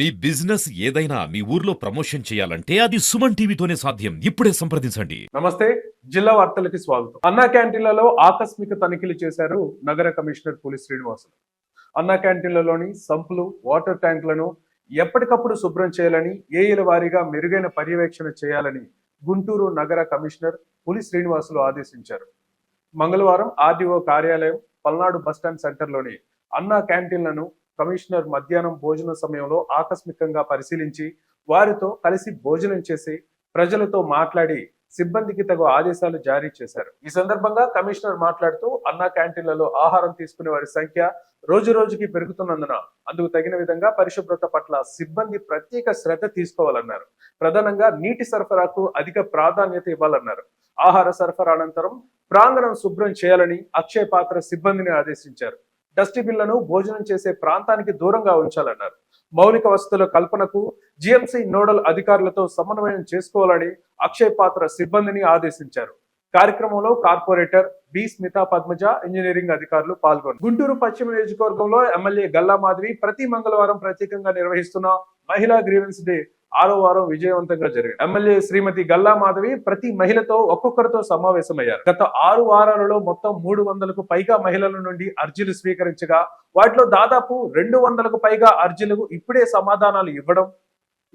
మీ business ఏదైనా మీ ఊర్లో promotion చేయాలంటే అది సుమన్ టీవీతోనే సాధ్యం. ఇప్పుడే సంప్రదించండి. నమస్తే జిల్లా వార్తలకి స్వాగతం. అన్నా క్యాంటీన్లలో ఆకస్మిక తనిఖీలు చేశారు నగర కమిషనర్ పులి శ్రీనివాసులు. అన్నా క్యాంటీన్లలోని సంపులు వాటర్ ట్యాంకులను ఎప్పటికప్పుడు శుభ్రం చేయాలని ఏఈల వారీగా మెరుగైన పర్యవేక్షణ చేయాలని గుంటూరు నగర కమిషనర్ పులి శ్రీనివాసులు ఆదేశించారు. మంగళవారం ఆర్డీఓ కార్యాలయం పల్నాడు బస్టాండ్ సెంటర్లోని అన్నా క్యాంటీన్లను కమిషనర్ మధ్యాహ్నం భోజన సమయంలో ఆకస్మికంగా పరిశీలించి వారితో కలిసి భోజనం చేసి ప్రజలతో మాట్లాడి సిబ్బందికి తగు ఆదేశాలు జారీ చేశారు. ఈ సందర్భంగా కమిషనర్ మాట్లాడుతూ అన్నా క్యాంటీన్లలో ఆహారం తీసుకునే వారి సంఖ్య రోజు రోజుకి పెరుగుతున్నందున అందుకు తగిన విధంగా పరిశుభ్రత పట్ల సిబ్బంది ప్రత్యేక శ్రద్ధ తీసుకోవాలన్నారు. ప్రధానంగా నీటి సరఫరాకు అధిక ప్రాధాన్యత ఇవ్వాలన్నారు. ఆహార సరఫరా అనంతరం ప్రాంగణం శుభ్రం చేయాలని అక్షయ పాత్ర సిబ్బందిని ఆదేశించారు. డస్ట్బిన్లను భోజనం చేసే ప్రాంతానికి దూరంగా ఉంచాలన్నారు. మౌలిక వసతుల కల్పనకు జిఎంసి నోడల్ అధికారులతో సమన్వయం చేసుకోవాలని అక్షయ్ పాత్ర సిబ్బందిని ఆదేశించారు. కార్యక్రమంలో corporator B. Smitha Padmaja engineering అధికారులు పాల్గొన్నారు. గుంటూరు పశ్చిమ నియోజకవర్గంలో ఎమ్మెల్యే గల్లా మాధవి ప్రతి మంగళవారం ప్రత్యేకంగా నిర్వహిస్తున్న మహిళా గ్రీవెన్స్ డే ఆరో వారం విజయవంతంగా జరిగింది. ఎమ్మెల్యే శ్రీమతి గల్లా మాధవి ప్రతి మహిళతో ఒక్కొక్కరితో సమావేశమయ్యారు. గత ఆరు వారాలలో మొత్తం మూడు వందలకు పైగా మహిళల నుండి అర్జీలు స్వీకరించగా వాటిలో దాదాపు రెండు వందలకు పైగా అర్జీలకు ఇప్పుడే సమాధానాలు ఇవ్వడం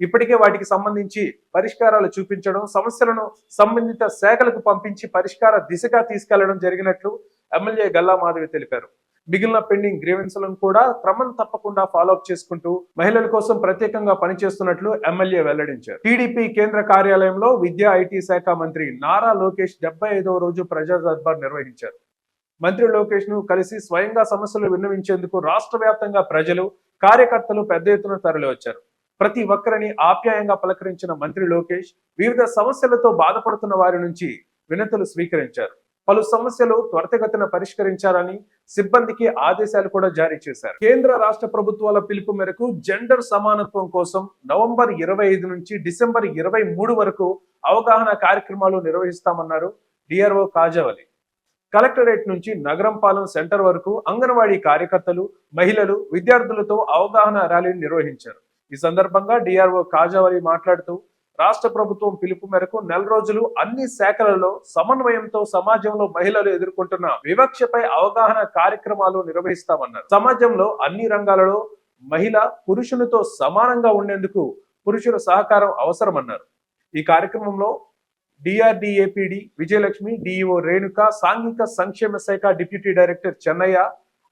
ఇప్పటికే వాటికి సంబంధించి పరిష్కారాలు చూపించడం సమస్యలను సంబంధిత శాఖలకు పంపించి పరిష్కార దిశగా తీసుకెళ్ళడం జరిగినట్లు ఎమ్మెల్యే గల్లా మాధవి తెలిపారు. మిగిలిన పెండింగ్ గ్రీవెన్స్లను కూడా క్రమం తప్పకుండా ఫాలో అప్ చేసుకుంటూ మహిళల కోసం ప్రత్యేకంగా పనిచేస్తున్నట్లు ఎమ్మెల్యే వెల్లడించారు. టీడీపీ కేంద్ర కార్యాలయంలో విద్యా ఐటీ శాఖ మంత్రి నారా లోకేష్ డెబ్బై ఐదవ రోజు ప్రజా దర్బార్ నిర్వహించారు. మంత్రి లోకేష్ను కలిసి స్వయంగా సమస్యలు విన్నవించేందుకు రాష్ట్ర వ్యాప్తంగా ప్రజలు కార్యకర్తలు పెద్ద ఎత్తున తరలివచ్చారు. ప్రతి ఒక్కరిని ఆప్యాయంగా పలకరించిన మంత్రి లోకేష్ వివిధ సమస్యలతో బాధపడుతున్న వారి నుంచి వినతులు స్వీకరించారు. పలు సమస్యలు త్వరితగతిన పరిష్కరించాలని సిబ్బందికి ఆదేశాలు కూడా జారీ చేశారు. కేంద్ర రాష్ట్ర ప్రభుత్వాల పిలుపు మేరకు జెండర్ సమానత్వం కోసం నవంబర్ ఇరవై ఐదు నుంచి డిసెంబర్ ఇరవై మూడు వరకు అవగాహన కార్యక్రమాలు నిర్వహిస్తామన్నారు డిఆర్ఓ కాజావలి. కలెక్టరేట్ నుంచి నగరం పాలెం సెంటర్ వరకు అంగన్వాడీ కార్యకర్తలు మహిళలు విద్యార్థులతో అవగాహన ర్యాలీని నిర్వహించారు. ఈ సందర్భంగా డిఆర్ఓ కాజావలి మాట్లాడుతూ రాష్ట్ర ప్రభుత్వం పిలుపు మేరకు నెల రోజులు అన్ని శాఖలలో సమన్వయంతో సమాజంలో మహిళలు ఎదుర్కొంటున్న వివక్షపై అవగాహన కార్యక్రమాలు నిర్వహిస్తామన్నారు. సమాజంలో అన్ని రంగాలలో మహిళ పురుషునితో సమానంగా ఉండేందుకు పురుషుల సహకారం అవసరమన్నారు. ఈ కార్యక్రమంలో డిఆర్డిఏపిడి విజయలక్ష్మి డిఈఓ రేణుక సాంఘిక సంక్షేమ శాఖ deputy director Chennaiah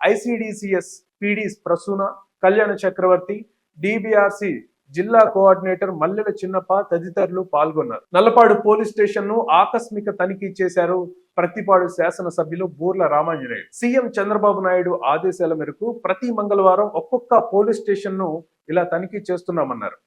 ICDCS PD Prasuna Kalyana Chakravarthi DBRC జిల్లా కోఆర్డినేటర్ మల్లెల చిన్నప్ప తదితరులు పాల్గొన్నారు. నల్లపాడు పోలీస్ స్టేషన్ను ఆకస్మిక తనిఖీ చేశారు ప్రతిపాడు శాసనసభ్యులు బూర్ల రామాంజనేయుడు సీఎం చంద్రబాబు నాయుడు ఆదేశాల మేరకు ప్రతి మంగళవారం ఒక్కొక్క పోలీస్ స్టేషన్ను ఇలా తనిఖీ చేస్తున్నామన్నారు.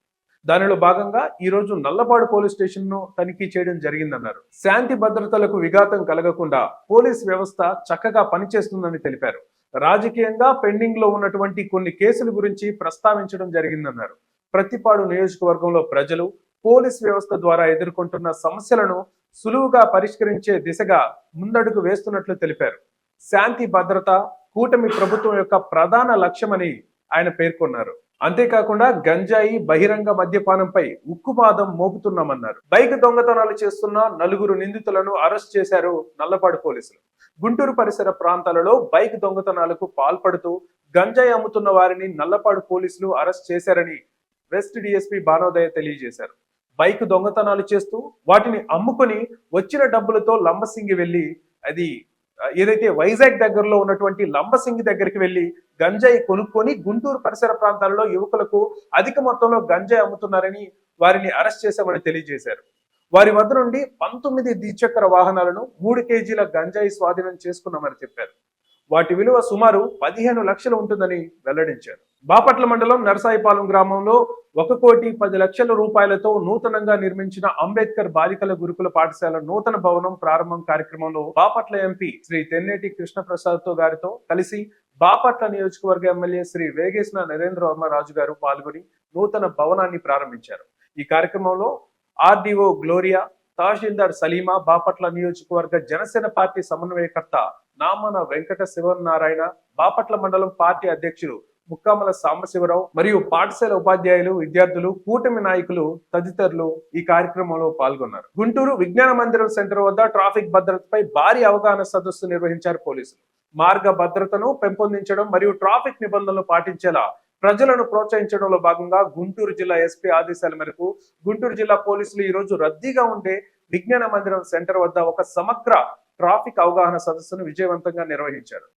దానిలో భాగంగా ఈ రోజు నల్లపాడు పోలీస్ స్టేషన్ను తనిఖీ చేయడం జరిగిందన్నారు. శాంతి భద్రతలకు విఘాతం కలగకుండా పోలీస్ వ్యవస్థ చక్కగా పనిచేస్తుందని తెలిపారు. రాజకీయంగా పెండింగ్లో ఉన్నటువంటి కొన్ని కేసుల గురించి ప్రస్తావించడం జరిగిందన్నారు. ప్రతిపాడు నియోజకవర్గంలో ప్రజలు పోలీస్ వ్యవస్థ ద్వారా ఎదుర్కొంటున్న సమస్యలను సులువుగా పరిష్కరించే దిశగా ముందడుగు వేస్తున్నట్లు తెలిపారు. శాంతి భద్రత కూటమి ప్రభుత్వం యొక్క ప్రధాన లక్ష్యమని ఆయన పేర్కొన్నారు. అంతేకాకుండా గంజాయి బహిరంగ మద్యపానంపై ఉక్కుపాదం మోపుతున్నామన్నారు. బైక్ దొంగతనాలు చేస్తున్న నలుగురు నిందితులను అరెస్ట్ చేశారు నల్లపాడు పోలీసులు. గుంటూరు పరిసర ప్రాంతాలలో బైక్ దొంగతనాలకు పాల్పడుతూ గంజాయి అమ్ముతున్న వారిని నల్లపాడు పోలీసులు అరెస్ట్ చేశారని వెస్ట్ డిఎస్పీ బానోదయ తెలియజేశారు. బైక్ దొంగతనాలు చేస్తూ వాటిని అమ్ముకొని వచ్చిన డబ్బులతో లంబసింగి వెళ్ళి అది ఏదైతే వైజాగ్ దగ్గరలో ఉన్నటువంటి లంబసింగి దగ్గరికి వెళ్ళి గంజాయి కొనుక్కొని గుంటూరు పరిసర ప్రాంతాలలో యువకులకు అధిక మొత్తంలో గంజాయి అమ్ముతున్నారని వారిని అరెస్ట్ చేశామని తెలియజేశారు. వారి వద్ద నుండి పంతొమ్మిది ద్విచక్ర వాహనాలను మూడు కేజీల గంజాయి స్వాధీనం చేసుకున్నామని చెప్పారు. వాటి విలువ సుమారు పదిహేను లక్షలు ఉంటుందని వెల్లడించారు. బాపట్ల మండలం నరసాయిపాలెం గ్రామంలో ఒక కోటి పది లక్షల రూపాయలతో నూతనంగా నిర్మించిన అంబేద్కర్ బాలికల గురుకుల పాఠశాల నూతన భవనం ప్రారంభం కార్యక్రమంలో బాపట్ల ఎంపీ శ్రీ తెన్నేటి కృష్ణప్రసాద్తో గారితో కలిసి బాపట్ల నియోజకవర్గ ఎమ్మెల్యే శ్రీ వేగేసిన నరేంద్ర వర్మరాజు గారు పాల్గొని నూతన భవనాన్ని ప్రారంభించారు. ఈ కార్యక్రమంలో ఆర్డీఓ గ్లోరియా తహసీల్దార్ సలీమా బాపట్ల నియోజకవర్గ జనసేన పార్టీ సమన్వయకర్త నామన వెంకట శివనారాయణ బాపట్ల మండలం పార్టీ అధ్యక్షులు ముక్కామల సాంబశివరావు మరియు పాఠశాల ఉపాధ్యాయులు విద్యార్థులు కూటమి నాయకులు తదితరులు ఈ కార్యక్రమంలో పాల్గొన్నారు. గుంటూరు విజ్ఞాన మందిరం సెంటర్ వద్ద ట్రాఫిక్ భద్రతపై భారీ అవగాహన సదస్సు నిర్వహించారు పోలీసులు. మార్గ భద్రతను పెంపొందించడం మరియు ట్రాఫిక్ నిబంధనలు పాటించేలా ప్రజలను ప్రోత్సహించడంలో భాగంగా గుంటూరు జిల్లా ఎస్పీ ఆదేశాల మేరకు గుంటూరు జిల్లా పోలీసులు ఈ రోజు రద్దీగా ఉండే విజ్ఞాన మందిరం సెంటర్ వద్ద ఒక సమగ్ర ట్రాఫిక్ అవగాహన సదస్సును విజయవంతంగా నిర్వహించారు.